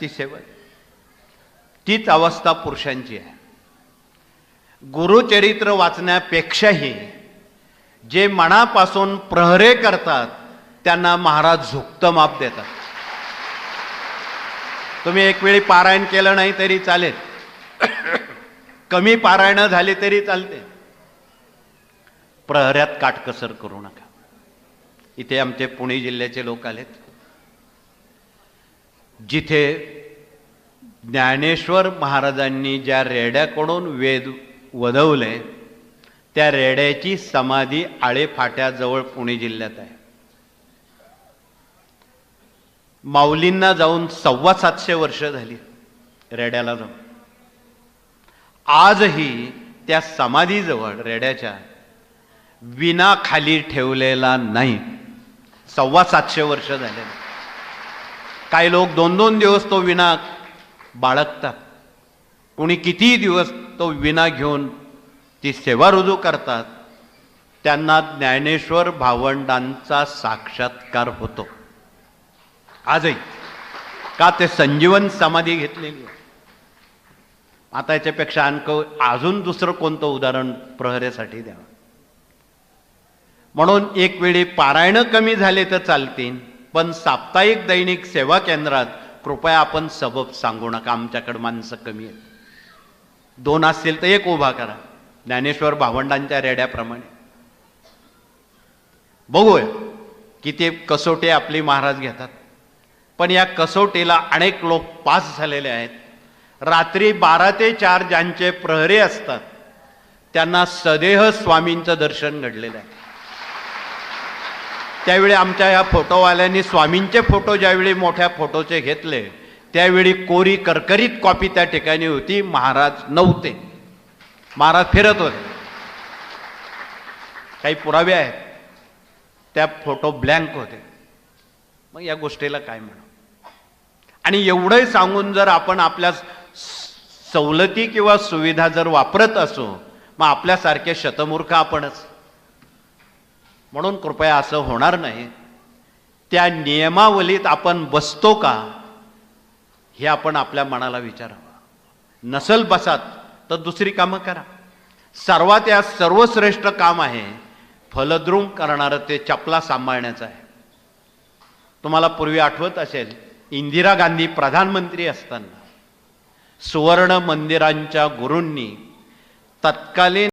ती सेवन तीच अवस्था पुरुषांची आहे. गुरुचरित्र वाचण्यापेक्षाही जे मनापासून प्रहरे करतात त्यांना महाराज झुकतं माप देतात. तुम्ही एक वेळी पारायण केलं नाही तरी चालेल. कमी पारायण झाली तरी चालते. प्रहऱ्यात काटकसर करू नका. इथे आमचे पुणे जिल्ह्याचे लोक आलेत. जिथे ज्ञानेश्वर महाराजांनी ज्या रेड्याकडून वेद वधवले त्या रेड्याची समाधी आळेफाट्याजवळ पुणे जिल्ह्यात आहे. माऊलींना जाऊन सव्वा सातशे वर्ष झाली रेड्याला जाऊन. आजही त्या समाधीजवळ रेड्याच्या विना खाली ठेवलेला नाही. सव्वा सातशे वर्ष झाले. काही लोक दोन दोन दिवस तो विना बाळगतात. कुणी कितीही दिवस तो विना घेऊन ती सेवा रुजू करतात त्यांना ज्ञानेश्वर भावंडांचा साक्षात्कार होतो. आजही का ते संजीवन समाधी घेतलेली आहे? आता याच्यापेक्षा आणख अजून दुसरं कोणतं उदाहरण प्रहरेसाठी द्यावं? म्हणून एक वेळी पारायण कमी झाले तर चालतील पण साप्ताहिक दैनिक सेवा केंद्रात कृपया आपण सबब सांगू नका आमच्याकडे माणसं कमी आहेत. दोन असतील तर एक उभा करा. ज्ञानेश्वर भावंडांच्या रेड्याप्रमाणे. बघूया किती कसोटी आपली महाराज घेतात. पण या कसोटीला अनेक लोक पास झालेले आहेत. रात्री बारा ते चार ज्यांचे प्रहरे असतात त्यांना सदेह स्वामींचं दर्शन घडलेलं आहे. त्यावेळी आमच्या या फोटोवाल्यांनी स्वामींचे फोटो ज्यावेळी मोठ्या फोटोचे घेतले त्यावेळी कोरी करकरीत कॉपी त्या ठिकाणी होती महाराज नव्हते. महाराज फिरत होते. काही पुरावे आहेत. त्या फोटो ब्लँक होते. मग या गोष्टीला काय म्हणू? आणि एवढंही सांगून जर आपण आपल्या स- सवलती किंवा सुविधा जर वापरत असू मग आपल्यासारखे शतमूर्ख आपणच. म्हणून कृपया असं होणार नाही. त्या नियमावलीत आपण बसतो का? हे आपण आपल्या मनाला विचारावं. नसल बसात तर दुसरी कामं करा. सर्वात या सर्वश्रेष्ठ काम आहे फलद्रुम करणारं ते चपला सांभाळण्याचं आहे. तुम्हाला पूर्वी आठवत असेल इंदिरा गांधी प्रधानमंत्री असताना सुवर्ण मंदिरांच्या गुरूंनी तत्कालीन